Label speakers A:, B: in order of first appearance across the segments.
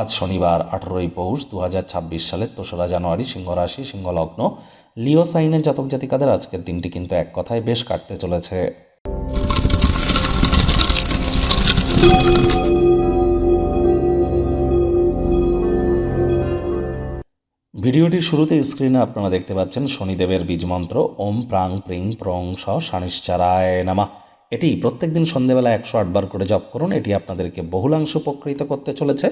A: আজ শনিবার, আঠেরোই পৌষ দু হাজার ছাব্বিশ সালের দোসরা জানুয়ারি সিংহ রাশি সিংহ লগ্ন লিও সাইনের জাতক জাতিকাদের আজকের দিনটি কিন্তু এক কথায় বেশ কাটতে চলেছে। ভিডিওটির শুরুতে স্ক্রিনে আপনারা দেখতে পাচ্ছেন শনিদেবের বীজ মন্ত্র, ওম প্রাং প্রিং প্রং স শানিশ্চারায় নামা। এটি প্রত্যেকদিন সন্ধেবেলা একশো আটবার করে জপ করুন, এটি আপনাদেরকে বহুলাংশ উপকৃত করতে চলেছে।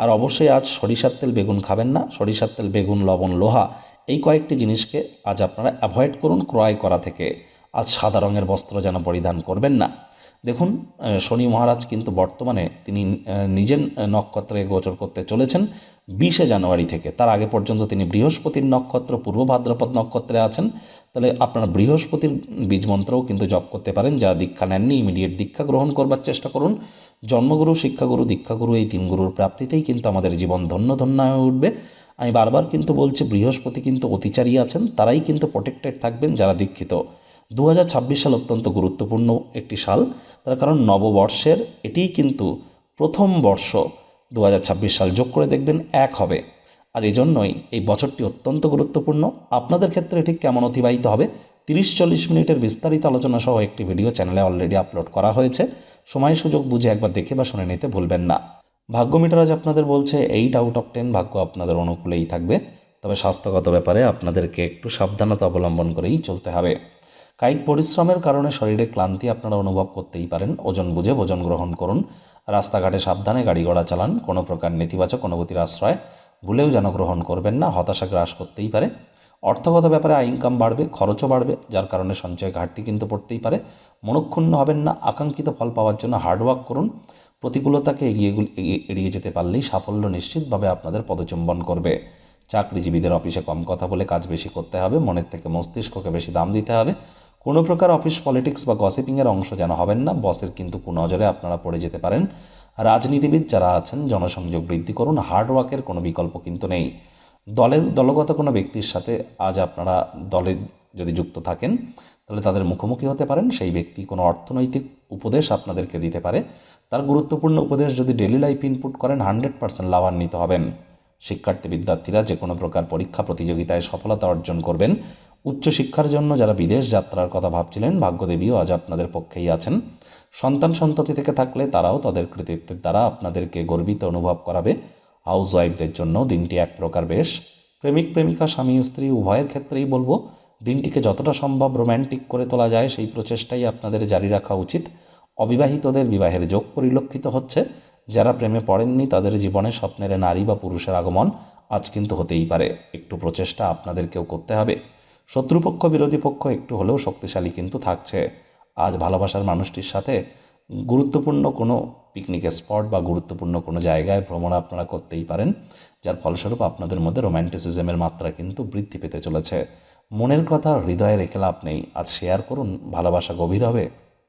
A: আর অবশ্যই আজ সরিষার তেল বেগুন খাবেন না। সরিষার তেল, বেগুন, লবণ, লোহা এই কয়েকটি জিনিসকে আজ আপনারা অ্যাভয়েড করুন ক্রয় করা থেকে। আজ সাদা রঙের বস্ত্র যেন পরিধান করবেন না। দেখুন শনি মহারাজ কিন্তু বর্তমানে তিনি নিজের নক্ষত্রে গোচর করতে চলেছেন বিশে জানুয়ারি থেকে। তার আগে পর্যন্ত তিনি বৃহস্পতির নক্ষত্র, পূর্ব ভাদ্রপদ নক্ষত্রে আছেন। তাহলে আপনারা বৃহস্পতির বীজ মন্ত্রও কিন্তু জপ করতে পারেন, যা দীক্ষা নেননি ইমিডিয়েট দীক্ষা গ্রহণ করবার চেষ্টা করুন। জন্মগুরু, শিক্ষাগুরু, দীক্ষাগুরু এই তিন গুরুর প্রাপ্তিতেই কিন্তু আমাদের জীবন ধন্য ধন্য হয়ে উঠবে। আমি বারবার কিন্তু বলছি, বৃহস্পতি কিন্তু অতিচারী আছেন, তারাই কিন্তু প্রোটেক্টেড থাকবেন যারা দীক্ষিত। দু হাজার ছাব্বিশ সাল অত্যন্ত গুরুত্বপূর্ণ একটি সাল, তার কারণ নববর্ষের এটিই কিন্তু প্রথম বর্ষ। দু হাজার ছাব্বিশ সাল যোগ করে দেখবেন এক হবে। আর এজন্যই এই বছরটি অত্যন্ত গুরুত্বপূর্ণ। আপনাদের ক্ষেত্রে ঠিক কেমন অতিবাহিত হবে? তিরিশ চল্লিশ মিনিটের বিস্তারিত আলোচনা সহ একটি ভিডিও চ্যানেলে অলরেডি আপলোড করা হয়েছে। সময় সুযোগ বুঝে একবার দেখে বা শুনে নিতে ভুলবেন না। ভাগ্য মিটার আজ আপনাদের বলছে, এইট আউট অফ টেন ভাগ্য আপনাদের অনুকূলেই থাকবে। তবে স্বাস্থ্যগত ব্যাপারে আপনাদেরকে একটু সাবধানতা অবলম্বন করেই চলতে হবে। কায়িক পরিশ্রমের কারণে শরীরে ক্লান্তি আপনারা অনুভব করতেই পারেন। ওজন বুঝে ভোজন গ্রহণ করুন। রাস্তাঘাটে সাবধানে গাড়ি ঘোড়া চালান। কোনো প্রকার নেতিবাচক অনুভূতির আশ্রয় ভুলেও যেন গ্রহণ করবেন না। হতাশা গ্রাস করতেই পারে। অর্থগত ব্যাপারে ইনকাম বাড়বে, খরচও বাড়বে, যার কারণে সঞ্চয় ঘাটতি কিন্তু পড়তেই পারে। মনক্ষুণ্ণ হবেন না, আকাঙ্ক্ষিত ফল পাওয়ার জন্য হার্ডওয়ার্ক করুন। প্রতিকূলতাকে এগিয়ে এগিয়ে- এড়িয়ে যেতে পারলেই সাফল্য নিশ্চিতভাবে আপনাদের পদচুম্বন করবে। চাকরিজীবীদের অফিসে কম কথা বলে কাজ বেশি করতে হবে, মনের থেকে মস্তিষ্ককে বেশি দাম দিতে হবে। কোনো প্রকার অফিস পলিটিক্স বা গসিপিংয়ের অংশ যেন হবেন না, বসের কিন্তু কুনজরে আপনারা পড়ে যেতে পারেন। রাজনীতিবিদ যারা আছেন, জনসংযোগ বৃদ্ধি করুন হার্ডওয়ার্কের কোনো বিকল্প কিন্তু নেই। দলের দলগত কোনো ব্যক্তির সাথে আজ আপনারা দলে যদি যুক্ত থাকেন, তাহলে তাদের মুখোমুখি হতে পারেন। সেই ব্যক্তি কোনো অর্থনৈতিক উপদেশ আপনাদেরকে দিতে পারে। তার গুরুত্বপূর্ণ উপদেশ যদি ডেলি লাইফ ইনপুট করেন, হান্ড্রেড পার্সেন্ট লাভান্বিত হবেন। শিক্ষার্থী, বিদ্যার্থীরা যে কোনো প্রকার পরীক্ষা প্রতিযোগিতায় সফলতা অর্জন করবেন। উচ্চশিক্ষার জন্য যারা বিদেশ যাত্রার কথা ভাবছিলেন, ভাগ্যদেবীও আজ আপনাদের পক্ষেই আছেন। সন্তান সন্ততি থেকে থাকলে তারাও তাদের কৃতিত্বের দ্বারা আপনাদেরকে গর্বিত অনুভব করাবে। হাউস ওয়াইফদের জন্য দিনটি এক প্রকার বেশ প্রেমিক, প্রেমিকা, স্বামী, স্ত্রী, উভয়ের ক্ষেত্রেই বলব, দিনটিকে যতটা সম্ভব রোম্যান্টিক করে তোলা যায় সেই প্রচেষ্টাই আপনাদের জারি রাখা উচিত। অবিবাহিতদের বিবাহের যোগ পরিলক্ষিত হচ্ছে। যারা প্রেমে পড়েননি তাদের জীবনে স্বপ্নের নারী বা পুরুষের আগমন আজ কিন্তু হতেই পারে। একটু প্রচেষ্টা আপনাদেরকেও করতে হবে। শত্রুপক্ষ, বিরোধী পক্ষ একটু হলেও শক্তিশালী কিন্তু থাকছে। আজ ভালোবাসার মানুষটির সাথে গুরুত্বপূর্ণ কোনো পিকনিক স্পট বা গুরুত্বপূর্ণ কোনো জায়গায় ভ্রমণ আপনারা করতেই পারেন, যার ফলস্বরূপ আপনাদের মধ্যে রোম্যান্টিসিজমের মাত্রা কিন্তু বৃদ্ধি পেতে চলেছে। মনের কথা হৃদয়ে রেখে লাভ নেই। আজ শেয়ার করুন, ভালোবাসা গভীর হবে।